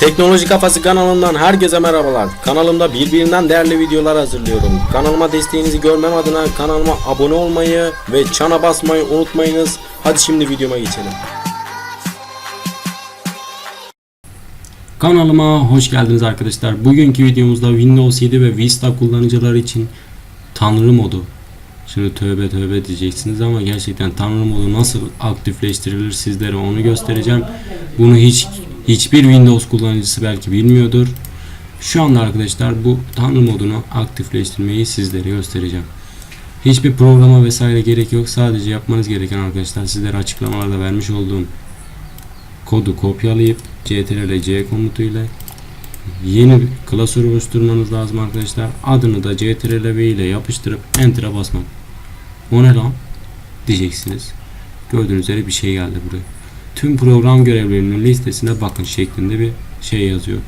Teknoloji Kafası kanalından herkese merhabalar. Kanalımda birbirinden değerli videolar hazırlıyorum. Kanalıma desteğinizi görmem adına kanalıma abone olmayı ve çana basmayı unutmayınız. Hadi şimdi videoma geçelim. Kanalıma hoş geldiniz arkadaşlar. Bugünkü videomuzda Windows 7 ve Vista kullanıcıları için Tanrı modu. Şimdi tövbe tövbe diyeceksiniz ama gerçekten Tanrı modu nasıl aktifleştirilir sizlere onu göstereceğim. Bunu hiç hiçbir Windows kullanıcısı belki bilmiyordur. Şu anda arkadaşlar bu Tanrı modunu aktifleştirmeyi sizlere göstereceğim. Hiçbir programa vesaire gerek yok. Sadece yapmanız gereken arkadaşlar sizlere açıklamalarda vermiş olduğum kodu kopyalayıp ctrl c komutuyla yeni bir klasör oluşturmanız lazım arkadaşlar. Adını da ctrl v ile yapıştırıp enter'a basmak. O ne lan? Diyeceksiniz. Gördüğünüz üzere bir şey geldi buraya. Tüm program görevlerinin listesine bakın şeklinde bir şey yazıyor.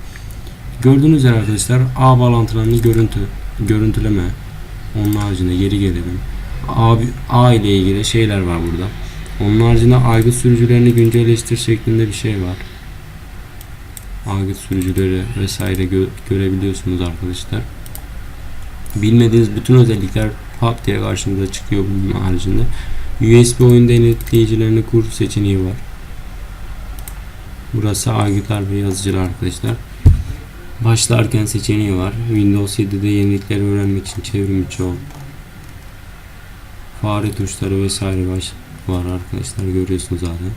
Gördüğünüz üzere arkadaşlar ağ bağlantılarını görüntü görüntüleme. Onun haricinde geri gelelim. A, A ile ilgili şeyler var burada. Onun haricinde aygıt sürücülerini güncelleştir şeklinde bir şey var. Aygıt sürücüleri vesaire gö- görebiliyorsunuz arkadaşlar. Bilmediğiniz bütün özellikler pat diye karşınıza çıkıyor bunun haricinde. USB oyun denetleyicilerini kur seçeneği var. Burası aygıtlar ve yazıcılar arkadaşlar. Başlarken seçeneği var. Windows 7'de yenilikleri öğrenmek için çevrim içi ol. Fare tuşları vesaire baş var arkadaşlar görüyorsunuz zaten.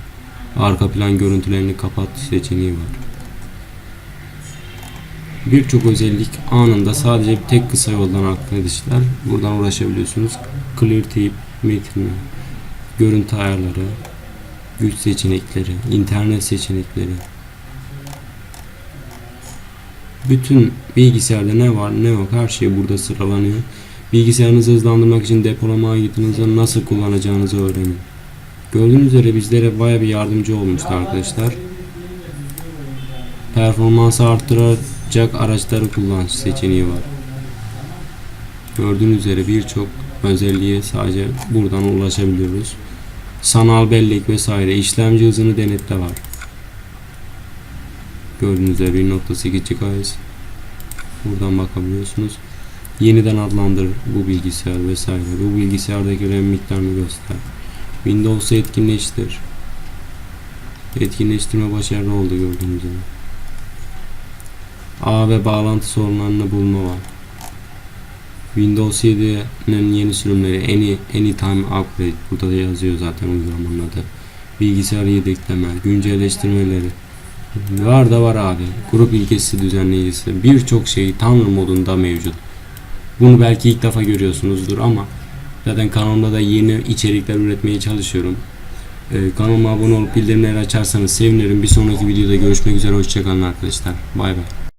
Arka plan görüntülerini kapat seçeneği var. Birçok özellik anında sadece tek kısa yoldan arkadaşlar buradan ulaşabiliyorsunuz. Clear Tape metinle, görüntü ayarları, güç seçenekleri, internet seçenekleri. Bütün bilgisayarda ne var ne yok her şey burada sıralanıyor. Bilgisayarınızı hızlandırmak için depolama aygıtınızı nasıl kullanacağınızı öğrenin. Gördüğünüz üzere bizlere baya bir yardımcı olmuştu arkadaşlar. Performansı arttıracak araçları kullan seçeneği var. Gördüğünüz üzere birçok özelliğe sadece buradan ulaşabiliyoruz. Sanal bellek vesaire işlemci hızını denetle var. Gördüğünüz üzere 1.8 GHz. Buradan bakabiliyorsunuz. Yeniden adlandır bu bilgisayar vesaire. Bu bilgisayardaki RAM miktarını göster. Windows'u etkinleştir. Etkinleştirme başarılı oldu gördüğünüz gibi. Ağ ve bağlantı sorunlarını bulma var. Windows 7'nin yeni sürümleri Any, Anytime Upgrade burada da yazıyor zaten uygulamanın adı. Bilgisayar yedekleme, güncelleştirmeleri. Var da var abi. Grup ilkesi düzenleyicisi. Birçok şey Tanrı modunda mevcut. Bunu belki ilk defa görüyorsunuzdur ama zaten kanalımda da yeni içerikler üretmeye çalışıyorum. Ee, kanalıma abone olup bildirimleri açarsanız sevinirim. Bir sonraki videoda görüşmek üzere. Hoşçakalın arkadaşlar. Bay bay.